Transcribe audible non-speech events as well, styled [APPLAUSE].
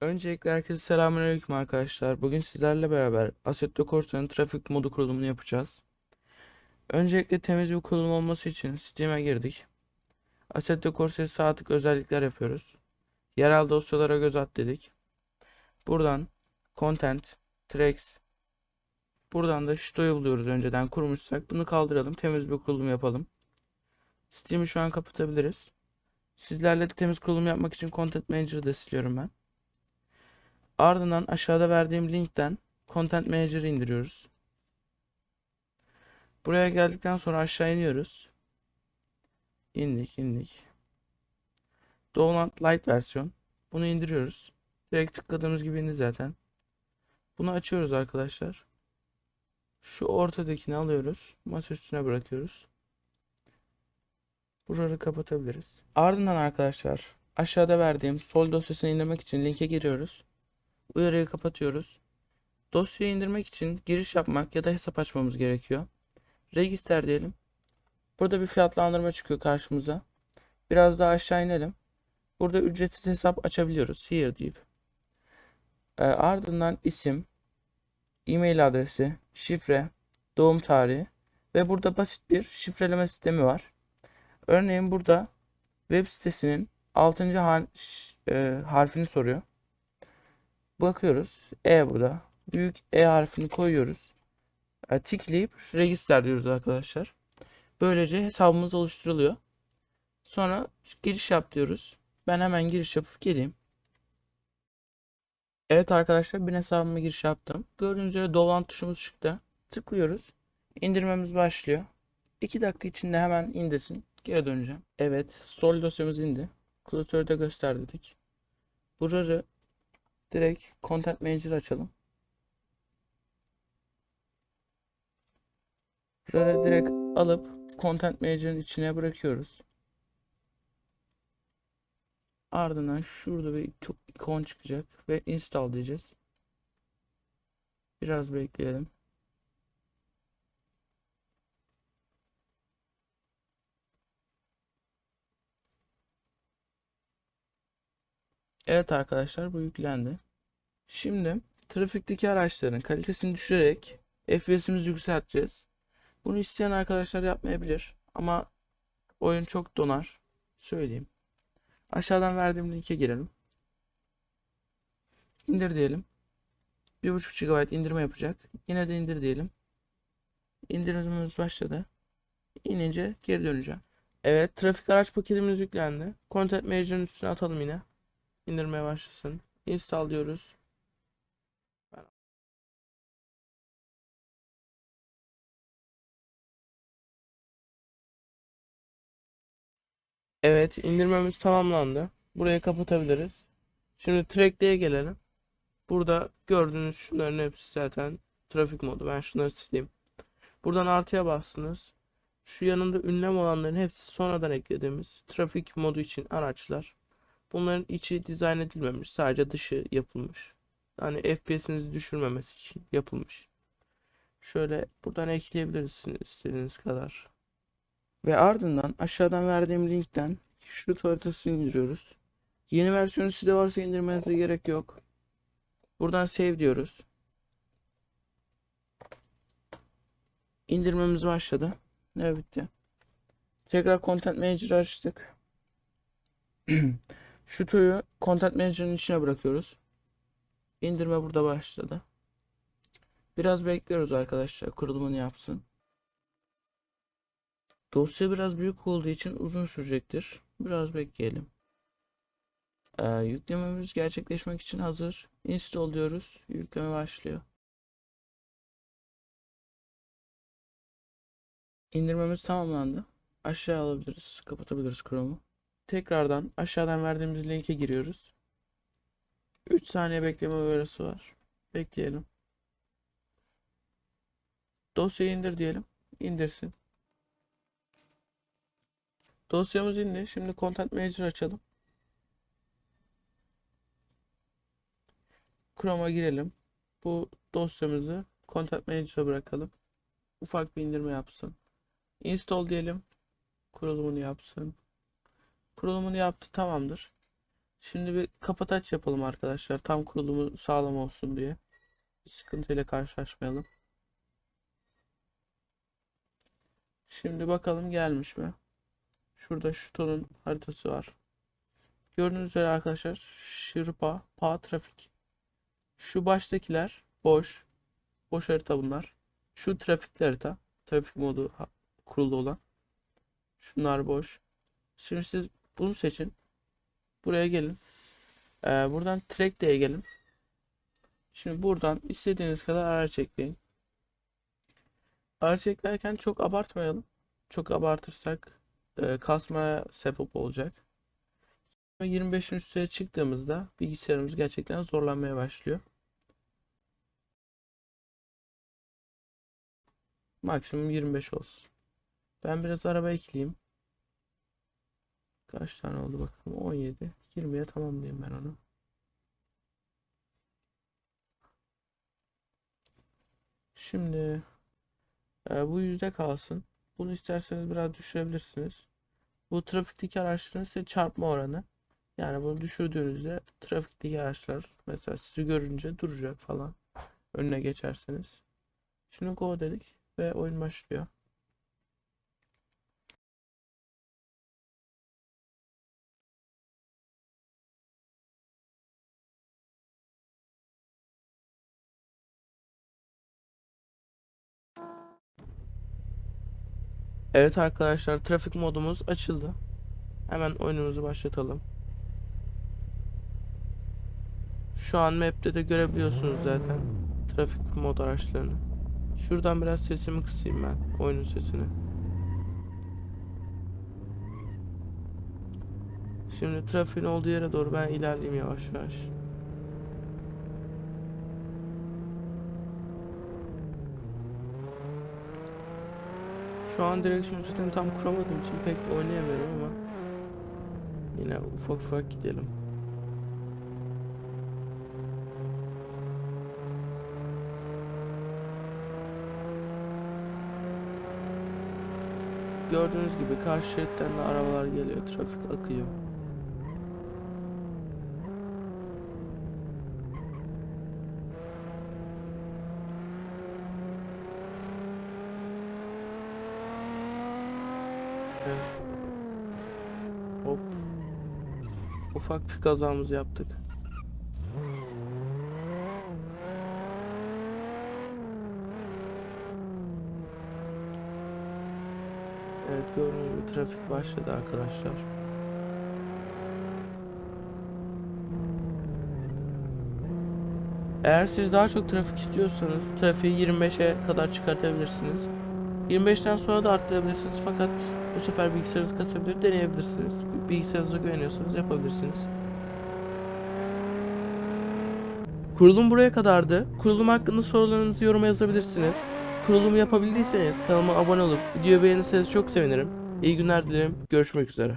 Öncelikle herkese selamünaleyküm arkadaşlar. Bugün sizlerle beraber Assetto Corsa'nın trafik modu kurulumunu yapacağız. Öncelikle temiz bir kurulum olması için Steam'e girdik. Assetto Corsa'ya sağ tık özellikler yapıyoruz. Yerel dosyalara göz at dedik. Buradan Content, Tracks, buradan da Shito'yu buluyoruz önceden kurmuşsak. Bunu kaldıralım, temiz bir kurulum yapalım. Steam'i şu an kapatabiliriz. Sizlerle de temiz kurulum yapmak için Content Manager'ı da siliyorum ben. Ardından aşağıda verdiğim linkten Content Manager'ı indiriyoruz. Buraya geldikten sonra aşağı iniyoruz. İndik indik. Download Lite versiyon. Bunu indiriyoruz. Direkt tıkladığımız gibi indi zaten. Bunu açıyoruz arkadaşlar. Şu ortadakini alıyoruz. Masa üstüne bırakıyoruz. Buraları kapatabiliriz. Ardından arkadaşlar aşağıda verdiğim sol dosyasını indirmek için linke giriyoruz. Uyarıyı kapatıyoruz. Dosyayı indirmek için giriş yapmak ya da hesap açmamız gerekiyor. Register diyelim. Burada bir fiyatlandırma çıkıyor karşımıza. Biraz daha aşağı inelim. Burada ücretsiz hesap açabiliyoruz. Here deyip. E, ardından isim, e-mail adresi, şifre, doğum tarihi ve burada basit bir şifreleme sistemi var. Örneğin burada web sitesinin 6. har e, harfini soruyor. Bakıyoruz. E burada. Büyük E harfini koyuyoruz. E, tıklayıp register diyoruz arkadaşlar. Böylece hesabımız oluşturuluyor. Sonra giriş yap diyoruz. Ben hemen giriş yapıp geleyim. Evet arkadaşlar ben hesabıma giriş yaptım. Gördüğünüz üzere dolan tuşumuz çıktı. Tıklıyoruz. İndirmemiz başlıyor. 2 dakika içinde hemen indesin. Geri döneceğim. Evet sol dosyamız indi. Klasörde göster dedik. Buraları direkt Content Manager açalım. Buraları direkt alıp Content Manager'ın içine bırakıyoruz. Ardından şurada bir ikon çıkacak ve install diyeceğiz. Biraz bekleyelim. Evet arkadaşlar bu yüklendi. Şimdi trafikteki araçların kalitesini düşürerek FPS'imizi yükselteceğiz. Bunu isteyen arkadaşlar yapmayabilir ama oyun çok donar. Söyleyeyim. Aşağıdan verdiğim linke girelim. İndir diyelim. 1.5 GB indirme yapacak. Yine de indir diyelim. İndirimimiz başladı. İnince geri döneceğim. Evet, trafik araç paketimiz yüklendi. Content Manager'ın üstüne atalım yine. İndirmeye başlasın. Install diyoruz. Evet, indirmemiz tamamlandı. Burayı kapatabiliriz. Şimdi Track'liğe gelelim. Burada gördüğünüz şunların hepsi zaten trafik modu. Ben şunları sileyim. Buradan artıya bastınız. Şu yanında ünlem olanların hepsi sonradan eklediğimiz trafik modu için araçlar. Bunların içi dizayn edilmemiş. Sadece dışı yapılmış. Yani FPS'inizi düşürmemesi için yapılmış. Şöyle buradan ekleyebilirsiniz istediğiniz kadar. Ve ardından aşağıdan verdiğim linkten şu haritasını indiriyoruz. Yeni versiyonu sizde varsa indirmenize gerek yok. Buradan save diyoruz. İndirmemiz başladı. Evet bitti. Tekrar Content Manager açtık. [CLEARS THROAT] Şu tüyü Content Manager'ın içine bırakıyoruz. İndirme burada başladı. Biraz bekliyoruz arkadaşlar kurulumunu yapsın. Dosya biraz büyük olduğu için uzun sürecektir. Biraz bekleyelim. Ee, yüklememiz gerçekleşmek için hazır. Install diyoruz. Yükleme başlıyor. İndirmemiz tamamlandı. Aşağı alabiliriz. Kapatabiliriz Chrome'u. Tekrardan aşağıdan verdiğimiz linke giriyoruz. 3 saniye bekleme uyarısı var. Bekleyelim. Dosyayı indir diyelim. İndirsin. Dosyamız indi. Şimdi Content Manager açalım. Chrome'a girelim. Bu dosyamızı Content Manager'a bırakalım. Ufak bir indirme yapsın. Install diyelim. Kurulumunu yapsın. Kurulumunu yaptı tamamdır. Şimdi bir kapataç yapalım arkadaşlar. Tam kurulumu sağlam olsun diye. Bir sıkıntıyla karşılaşmayalım. Şimdi bakalım gelmiş mi? Şurada şutonun haritası var. Gördüğünüz üzere arkadaşlar Şırpa, Pa, Trafik. Şu baştakiler boş. Boş harita bunlar. Şu trafikli harita. Trafik modu kurulu olan. Şunlar boş. Şimdi siz bunu seçin. Buraya gelin. Ee, buradan track diye gelin. Şimdi buradan istediğiniz kadar araç ekleyin. Araç eklerken çok abartmayalım. Çok abartırsak e, kasmaya sebep olacak. 25'in üstüne çıktığımızda bilgisayarımız gerçekten zorlanmaya başlıyor. Maksimum 25 olsun. Ben biraz araba ekleyeyim. Kaç tane oldu bakalım. 17. 20'ye tamamlayayım ben onu. Şimdi e, bu yüzde kalsın. Bunu isterseniz biraz düşürebilirsiniz. Bu trafikteki araçların size çarpma oranı. Yani bunu düşürdüğünüzde trafikteki araçlar mesela sizi görünce duracak falan. Önüne geçerseniz. Şimdi go dedik ve oyun başlıyor. Evet arkadaşlar trafik modumuz açıldı. Hemen oyunumuzu başlatalım. Şu an map'te de görebiliyorsunuz zaten trafik mod araçlarını. Şuradan biraz sesimi kısayım ben oyunun sesini. Şimdi trafiğin olduğu yere doğru ben ilerleyeyim yavaş yavaş. Şu an direksiyon sistemi tam kuramadığım için pek oynayamıyorum ama yine ufak ufak gidelim. Gördüğünüz gibi karşı şeritten de arabalar geliyor, trafik akıyor. Hop. Ufak bir kazamızı yaptık. Evet gördüğünüz gibi trafik başladı arkadaşlar. Eğer siz daha çok trafik istiyorsanız trafiği 25'e kadar çıkartabilirsiniz. 25'ten sonra da arttırabilirsiniz fakat bu sefer bilgisayarınız kasabilir deneyebilirsiniz. Bilgisayarınıza güveniyorsanız yapabilirsiniz. Kurulum buraya kadardı. Kurulum hakkında sorularınızı yoruma yazabilirsiniz. Kurulumu yapabildiyseniz kanalıma abone olup videoyu beğenirseniz çok sevinirim. İyi günler dilerim. Görüşmek üzere.